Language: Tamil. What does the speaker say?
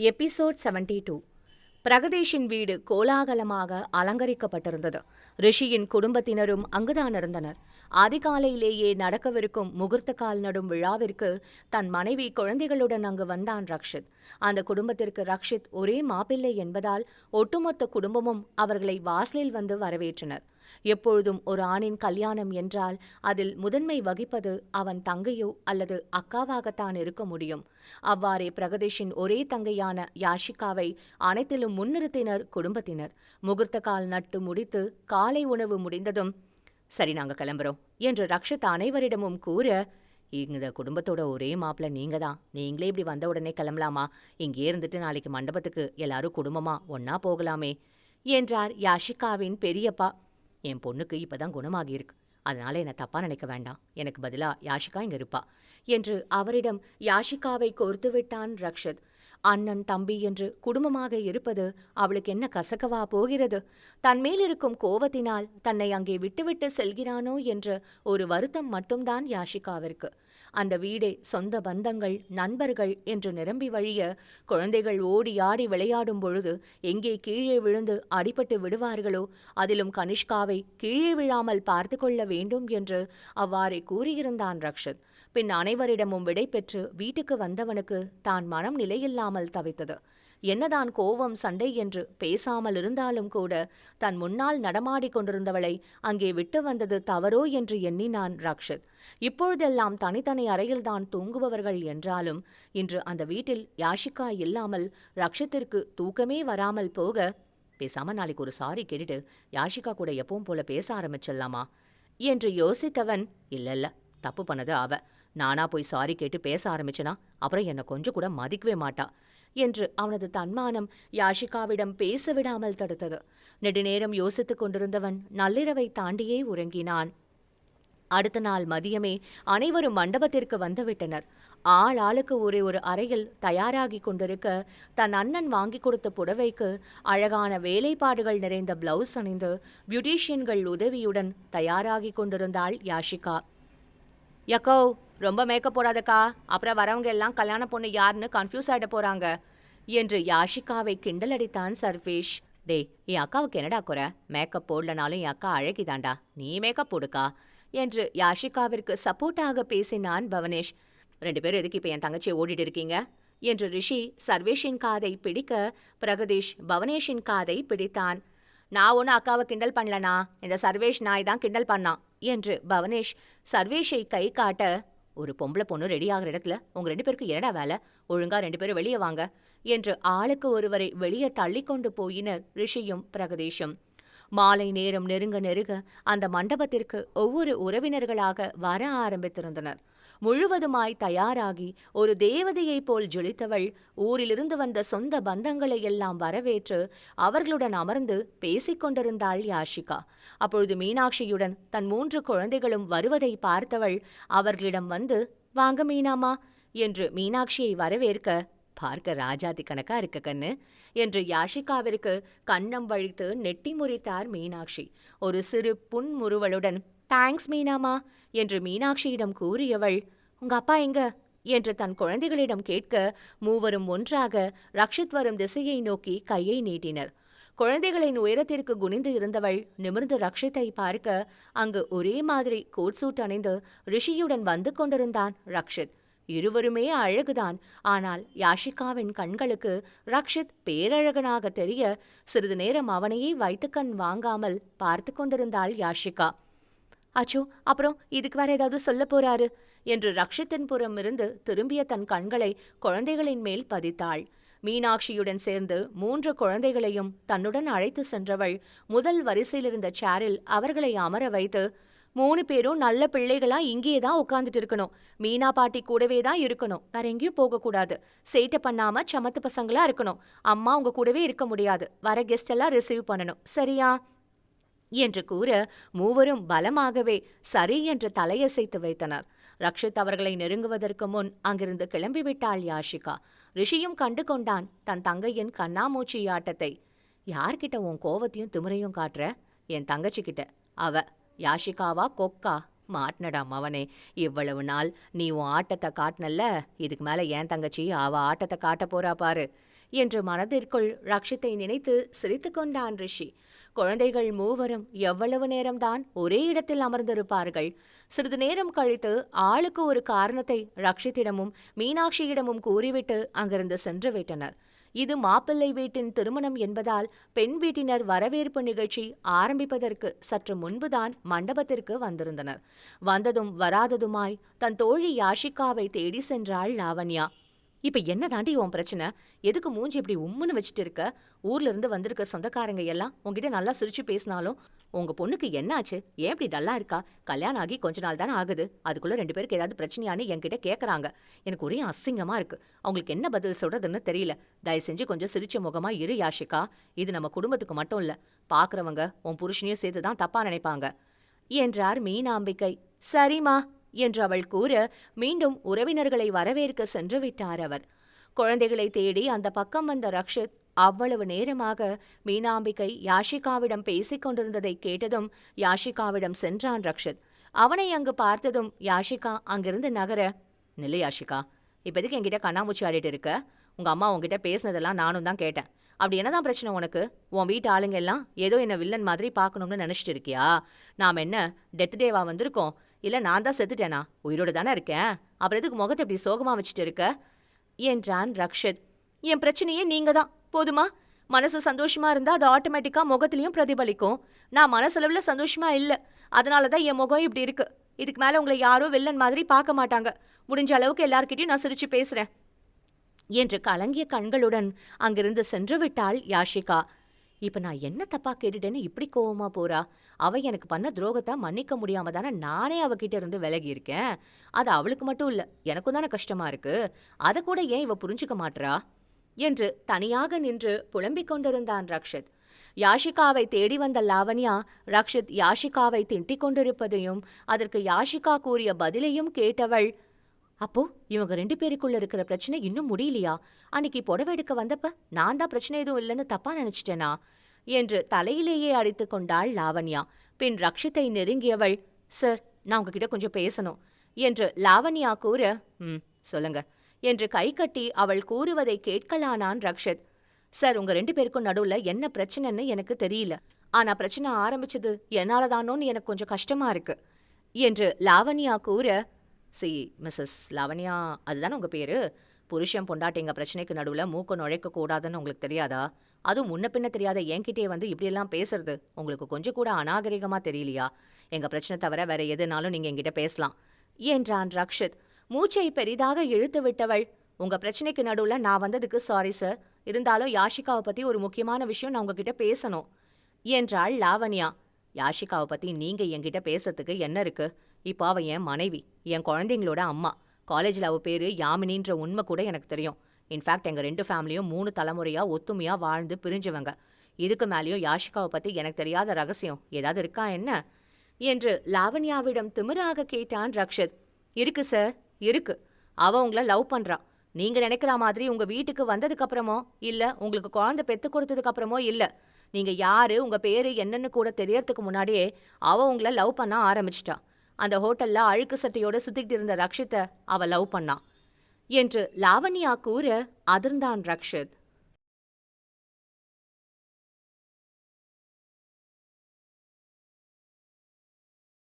Episode seventy two. பிரகதீஷின் வீடு கோலாகலமாக அலங்கரிக்கப்பட்டிருந்தது. ரிஷியின் குடும்பத்தினரும் அங்குதான் இருந்தனர். அதிகாலையிலேயே நடக்கவிருக்கும் முகூர்த்த கால் நடும் விழாவிற்கு தன் மனைவி குழந்தைகளுடன் அங்கு வந்தான் ரக்ஷித். அந்த குடும்பத்திற்கு ரக்ஷித் ஒரே மாப்பிள்ளை என்பதால் ஒட்டுமொத்த குடும்பமும் அவர்களை வாசலில் வந்து வரவேற்றனர். எப்பொழுதும் ஒரு ஆணின் கல்யாணம் என்றால் அதில் முதன்மை வகிப்பது அவன் தங்கையோ அல்லது அக்காவாகத்தான் இருக்க முடியும். அவ்வாறே பிரகதீஷின் ஒரே தங்கையான யாஷிகாவை அனைத்திலும் முன்னிறுத்தினர் குடும்பத்தினர். முகூர்த்த கால் நட்டு முடித்து காலை உணவு முடிந்ததும் சரி நாங்க கிளம்புறோம் என்று ரக்ஷித் அனைவரிடமும் கூற இந்த குடும்பத்தோட ஒரே மாப்பிள்ள நீங்க தான் நீங்களே இப்படி வந்த உடனே கிளம்பலாமா? இங்கே இருந்துட்டு நாளைக்கு மண்டபத்துக்கு எல்லாரும் குடும்பமா ஒன்னா போகலாமே என்றார் யாஷிகாவின் பெரியப்பா. என் பொண்ணுக்கு இப்பதான் குணமாகியிருக்கு. அதனால என்ன தப்பா நினைக்க வேண்டாம். எனக்கு பதிலா யாஷிகா இங்க இருப்பா என்று அவரிடம் யாஷிகாவை கோர்த்து விட்டான் ரக்ஷத். அண்ணன் தம்பி என்று குடும்பமாக இருப்பது அவளுக்கு என்ன கசக்கவா போகிறது? தன் மேலிருக்கும் கோவத்தினால் தன்னை அங்கே விட்டுவிட்டு செல்கிறானோ என்ற ஒரு வருத்தம் மட்டும்தான் யாஷிகாவிற்கு. அந்த வீடே சொந்த பந்தங்கள் நண்பர்கள் என்று நிரம்பி வழிய குழந்தைகள் ஓடி ஆடி விளையாடும் பொழுது எங்கே கீழே விழுந்து அடிபட்டு விடுவார்களோ அதிலும் கனிஷ்காவை கீழே விழாமல் பார்த்து கொள்ள வேண்டும் என்று அவ்வாறே கூறியிருந்தான் ரக்ஷத். பின் அனைவரிடமும் விடை பெற்று வீட்டுக்கு வந்தவனுக்கு தான் மனம் நிலையில்லாமல் தவித்தது. என்னதான் கோவம் சண்டை என்று பேசாமல் இருந்தாலும் கூட தன் முன்னால் நடமாடிக் கொண்டிருந்தவளை அங்கே விட்டு வந்தது தவறோ என்று எண்ணினான் ரக்ஷித் இப்பொழுதெல்லாம் தனித்தனி அறையில்தான் தூங்குபவர்கள் என்றாலும் இன்று அந்த வீட்டில் யாஷிகா இல்லாமல் ரக்ஷித்திற்கு தூக்கமே வராமல் போக பேசாம நாளைக்கு ஒரு சாரி கேட்டுட்டு யாஷிகா கூட எப்பவும் போல பேச ஆரம்பிச்சிடலாமா? என்று யோசித்தவன் இல்லல்ல தப்பு பண்ணது அவ. நானா போய் சாரி கேட்டு பேச ஆரம்பிச்சனா? அப்புறம் என்னை கொஞ்சம் கூட மதிக்கவே மாட்டா. என்று அவனது தன்மானம் யாஷிகாவிடம் பேச விடாமல் தடுத்தது. நெடுநேரம் யோசித்துக் கொண்டிருந்தவன் நள்ளிரவை தாண்டியே உறங்கினான். அடுத்த நாள் மதியமே அனைவரும் மண்டபத்திற்கு வந்துவிட்டனர். ஆள் ஆளுக்கு ஒரே ஒரு அறையில் தயாராகி கொண்டிருக்க தன் அண்ணன் வாங்கி கொடுத்த புடவைக்கு அழகான வேலைப்பாடுகள் நிறைந்த பிளவுஸ் அணிந்து பியூட்டிஷியன்கள் உதவியுடன் தயாராகி கொண்டிருந்தாள் யாஷிகா. யக்கோ ரொம்ப மேக்கப் போடாதக்கா. அப்புறம் வரவங்க எல்லாம் கல்யாண பொண்ணு யாருன்னு கன்ஃபியூஸ் ஆகிட போறாங்க. என்று யாஷிகாவை கிண்டலடித்தான் சர்வேஷ். டேய் என் அக்காவுக்கு என்னடா குறை? மேக்கப் போடலனாலும் என் அக்கா அழகிதாண்டா நீ மேக்கப் போடுக்கா? என்று யாஷிகாவிற்கு சப்போர்ட்டாக பேசினான் பவனேஷ். ரெண்டு பேரும் எதுக்கு இப்போ என் தங்கச்சியை ஓடிட்டு இருக்கீங்க? என்று ரிஷி சர்வேஷின் காதை பிடிக்க பிரகதீஷ் பவனேஷின் காதை பிடித்தான். நான் ஒன்றும் அக்காவை கிண்டல் பண்ணலனா இந்த சர்வேஷ் நாய் தான் கிண்டல் பண்ணான் என்று பவனேஷ் சர்வேஷை கை காட்ட ஒரு பொம்பளை பொண்ணு ரெடி ஆகிற இடத்துல உங்க ரெண்டு பேருக்கு என்னடா வேலை? ஒழுங்கா ரெண்டு பேரும் வெளியே வாங்க. என்று ஆளுக்கு ஒருவரை வெளியே தள்ளி கொண்டு போயினர் ரிஷியும் பிரகதீஷும். மாலை நேரம் நெருங்க நெருங்க அந்த மண்டபத்திற்கு ஒவ்வொரு உறவினர்களாக வர ஆரம்பித்திருந்தனர். முழுவதுமாய் தயாராகி ஒரு தேவதையைப் போல் ஜொலித்தவள் ஊரிலிருந்து வந்த சொந்த பந்தங்களை எல்லாம் வரவேற்று அவர்களுடன் அமர்ந்து பேசிக் கொண்டிருந்தாள் யாஷிகா. அப்பொழுது மீனாட்சியுடன் தன் மூன்று குழந்தைகளும் வருவதை பார்த்தவள் அவர்களிடம் வந்து வாங்க மீனாமா என்று மீனாட்சியை வரவேற்க பார்க்க ராஜாதி கணக்கா இருக்க கண்ணு? என்று யாஷிகாவிற்கு கண்ணம் வழித்து நெட்டி முறித்தார் மீனாட்சி. ஒரு சிறு புன்முறுவலுடன் தேங்க்ஸ் மீனாமா என்று மீனாட்சியிடம் கூறியவள் உங்க அப்பா எங்க? என்று தன் குழந்தைகளிடம் கேட்க மூவரும் ஒன்றாக ரக்ஷித் வரும் திசையை நோக்கி கையை நீட்டினர். குழந்தைகளின் உயரத்திற்கு குனிந்து இருந்தவள் நிமிர்ந்து ரக்ஷித்தை பார்க்க அங்கு ஒரே மாதிரி கோட் சூட் அணிந்து ரிஷியுடன் வந்து கொண்டிருந்தான் ரக்ஷித். இருவருமே அழகுதான். ஆனால் யாஷிகாவின் கண்களுக்கு ரக்ஷித் பேரழகனாக தெரிய சிறிது நேரம் அவனையே வைத்து கண் வாங்காமல் பார்த்து கொண்டிருந்தாள் யாஷிகா. அச்சோ அப்புறம் இதுக்கு வேற ஏதாவது சொல்ல போறாரு? என்று ரக்ஷித்தின் புறம் இருந்து திரும்பிய தன் கண்களை குழந்தைகளின் மேல் பதித்தாள். மீனாட்சியுடன் சேர்ந்து மூன்று குழந்தைகளையும் தன்னுடன் அழைத்து சென்றவள் முதல் வரிசையில் இருந்த சேரில் அவர்களை அமர வைத்து மூணு பேரும் நல்ல பிள்ளைகளா இங்கேயே தான் உட்காந்துட்டு இருக்கணும். மீனா பாட்டி கூடவே தான் இருக்கணும். வேற எங்கேயும் போகக்கூடாது சேட்டை பண்ணாம சமத்து பசங்களா இருக்கணும். அம்மா உங்க கூடவே இருக்க முடியாது. வர கெஸ்ட் எல்லாம் ரிசீவ் பண்ணணும். சரியா? என்று கூற மூவரும் பலமாகவே சரி என்று தலையசைத்து வைத்தனர். ரக்ஷித் அவர்களை நெருங்குவதற்கு முன் அங்கிருந்து கிளம்பிவிட்டாள் யாஷிகா. ரிஷியும் கண்டு கொண்டான் தன் தங்கையின் கண்ணாமூச்சி ஆட்டத்தை. யார்கிட்ட உன் கோவத்தையும் திமிரையும் காட்டுற? என் தங்கச்சிக்கிட்ட. அவ யாஷிகாவா கொக்கா? மாட்டினடா மவனே இவ்வளவு நாள் நீ உன் ஆட்டத்தை காட்டினல்ல? இதுக்கு மேல ஏன் தங்கச்சி அவ ஆட்டத்தை காட்ட போறா பாரு. என்று மனதிற்குள் ரக்ஷித்தை நினைத்து சிரித்து கொண்டான் ரிஷி. குழந்தைகள் மூவரும் எவ்வளவு நேரம்தான் ஒரே இடத்தில் அமர்ந்திருப்பார்கள். சிறிது நேரம் கழித்து ஆளுக்கு ஒரு காரணத்தை ரக்ஷித்திடமும் மீனாட்சியிடமும் கூறிவிட்டு அங்கிருந்து சென்று விட்டனர். இது மாப்பிள்ளை வீட்டின் திருமணம் என்பதால் பெண் வீட்டினர் வரவேற்பு நிகழ்ச்சி ஆரம்பிப்பதற்கு சற்று முன்புதான் மண்டபத்திற்கு வந்திருந்தனர். வந்ததும் வராததுமாய் தன் தோழி யாஷிகாவை தேடி சென்றாள் லாவண்யா. இப்ப என்ன தாண்டி உன் பிரச்சனை? எதுக்கு மூஞ்சி இப்படி உம்முன்னு வச்சுட்டு இருக்க? ஊர்ல இருந்து வந்திருக்க சொந்தக்காரங்க எல்லாம் உங்ககிட்ட நல்லா சிரிச்சு பேசினாலும் உங்க பொண்ணுக்கு என்னாச்சு? ஏன் இப்படி டல்லா இருக்கா? கல்யாணம் ஆகி கொஞ்ச நாள் தானே ஆகுது. அதுக்குள்ள ரெண்டு பேருக்கு ஏதாவது பிரச்சனையான்னு என்கிட்ட கேக்குறாங்க. எனக்கு ஒரே அசிங்கமா இருக்கு. அவங்களுக்கு என்ன பதில் சொல்றதுன்னு தெரியல. தயவு செஞ்சு கொஞ்சம் சிரிச்ச முகமா இரு யாஷிகா. இது நம்ம குடும்பத்துக்கு மட்டும் இல்ல. பாக்குறவங்க உன் புருஷனையும் சேர்த்து தான் தப்பா நினைப்பாங்க. என்றார் மீனாம்பிக்கை. சரிம்மா. என்று அவள் கூற மீண்டும் உறவினர்களை வரவேற்க சென்று விட்டார் அவர். குழந்தைகளை தேடி அந்த பக்கம் வந்த ரக்ஷித் அவ்வளவு நேரமாக மீனாம்பிகை யாஷிகாவிடம் பேசிக் கொண்டிருந்ததை கேட்டதும் யாஷிகாவிடம் சென்றான் ரக்ஷித். அவனை அங்கு பார்த்ததும் யாஷிகா அங்கிருந்து நகர நில்லை யாஷிகா இப்போதைக்கு என்கிட்ட கண்ணாமூச்சி ஆடிட்டு இருக்க. உங்க அம்மா உங்ககிட்ட பேசினதெல்லாம் நானும் தான் கேட்டேன். அப்படி என்னதான் பிரச்சனை உனக்கு? உன் வீட்டு ஆளுங்க எல்லாம் ஏதோ என்ன வில்லன் மாதிரி பார்க்கணும்னு நினைச்சிட்டு இருக்கியா? நாம் என்ன டெத் டேவா வந்திருக்கோம்? இல்ல நான் தான் செத்துட்டேனா? உயிரோடு தானே இருக்கேன்? அப்புறம் எதுக்கு முகத்தை இப்படி சோகமா வச்சுட்டு இருக்க? என்றான் ரக்ஷித். என் பிரச்சனையே நீங்க தான். போதுமா? மனசு சந்தோஷமா இருந்தா அது ஆட்டோமேட்டிக்கா முகத்திலையும் பிரதிபலிக்கும். நான் மனசளவில் சந்தோஷமா இல்லை. அதனால தான் என் முகம் இப்படி இருக்கு. இதுக்கு மேல உங்களை யாரும் வில்லன் மாதிரி பார்க்க மாட்டாங்க. முடிஞ்ச அளவுக்கு எல்லார்கிட்டையும் நான் சிரிச்சு பேசுறேன். என்று கலங்கிய கண்களுடன் அங்கிருந்து சென்று விட்டாள் யாஷிகா. இப்ப நான் என்ன தப்பா கேட்டுட்டேன்னு இப்படி கோவமா போறா? அவ எனக்கு பண்ண துரோகத்தை மன்னிக்க முடியாம தானே நானே அவகிட்ட இருந்து விலகி இருக்கேன். அது அவளுக்கு மட்டும் இல்ல எனக்கும் தானே கஷ்டமா இருக்கு. அதை கூட ஏன் இவ புரிஞ்சுக்க மாட்றா? என்று தனியாக நின்று புலம்பிக் கொண்டிருந்தான் ரக்ஷித். யாஷிகாவை தேடி வந்த லாவண்யா ரக்ஷித் யாஷிகாவை திண்டிக் கொண்டிருப்பதையும் அதற்கு யாஷிகா கூறிய பதிலையும் கேட்டவள் அப்போ இவங்க ரெண்டு பேருக்குள்ள இருக்கிற பிரச்சனை இன்னும் முடியலையா? அன்னைக்கு புடவை எடுக்க வந்தப்ப நான் தான் பிரச்சனை எதுவும் இல்லைன்னு தப்பா நினைச்சிட்டேனா? என்று தலையிலேயே அடித்து கொண்டாள் லாவண்யா. பின் ரக்ஷித்தை நெருங்கியவள் சார் நான் உங்ககிட்ட கொஞ்சம் பேசணும். என்று லாவண்யா கூற ம் சொல்லுங்க. என்று கை கட்டி அவள் கூறுவதை கேட்கலானான் ரக்ஷித். சார் உங்க ரெண்டு பேருக்கும் நடுவுல என்ன பிரச்சனைன்னு எனக்கு தெரியல. ஆனா பிரச்சனை ஆரம்பிச்சது என்னாலதானோன்னு எனக்கு கொஞ்சம் கஷ்டமா இருக்கு. என்று லாவண்யா கூற சி மிஸ்ஸஸ் லவண்யா அதுதானே உங்க பேரு? புருஷன் பொண்டாட்டிங்க பிரச்சனைக்கு நடுவுல மூக்க நுழைக்க கூடாதுன்னு உங்களுக்கு தெரியாதா? அதுவும் முன்ன பின்ன தெரியாத என்கிட்டயே வந்து இப்படியெல்லாம் பேசுறது உங்களுக்கு கொஞ்சம் கூட அநாகரிகமா தெரியலையா? எங்க பிரச்சனை தவிர வேற எதுனாலும் நீங்க என்கிட்ட பேசலாம். என்றான் ரக்ஷித். மூச்சை பெரிதாக இழுத்து விட்டவள். உங்க பிரச்சனைக்கு நடுவுல நான் வந்ததுக்கு சாரி சார் இருந்தாலும் யாஷிகாவை பத்தி ஒரு முக்கியமான விஷயம் நான் உங்ககிட்ட பேசணும். என்றாள் லாவண்யா. யாஷிகாவை பத்தி நீங்க என்கிட்ட பேசுறதுக்கு என்ன இருக்கு? இப்போ அவ என் மனைவி என் குழந்தைங்களோட அம்மா. காலேஜில் அவள் பேர் யாமினின்ற உண்மை கூட எனக்கு தெரியும். இன்ஃபேக்ட் எங்கள் ரெண்டு ஃபேமிலியும் மூணு தலைமுறையாக ஒத்துமையாக வாழ்ந்து பிரிஞ்சவங்க. இதுக்கு மேலேயும் யாஷிகாவை பற்றி எனக்கு தெரியாத ரகசியம். ஏதாவது இருக்கா என்ன? என்று லாவண்யாவிடம் திமிராக கேட்டான் ரக்ஷத். இருக்கு சார் இருக்கு. அவ உங்களை லவ் பண்ணுறான் நீங்கள் நினைக்கிற மாதிரி உங்கள் வீட்டுக்கு வந்ததுக்கப்புறமோ இல்லை உங்களுக்கு குழந்தை பெத்து கொடுத்ததுக்கப்புறமோ இல்லை. நீங்கள் யார் உங்கள் பேர் என்னன்னு கூட தெரியறதுக்கு முன்னாடியே அவள் உங்களை லவ் பண்ண ஆரம்பிச்சிட்டா. அந்த ஹோட்டல்ல அழுக்கு சட்டையோட சுத்திக்கிட்டு இருந்த ரக்ஷித்தை அவ லவ் பண்ணான் என்று லாவண்யா கூற அதிர்ந்தான் ரக்ஷித்.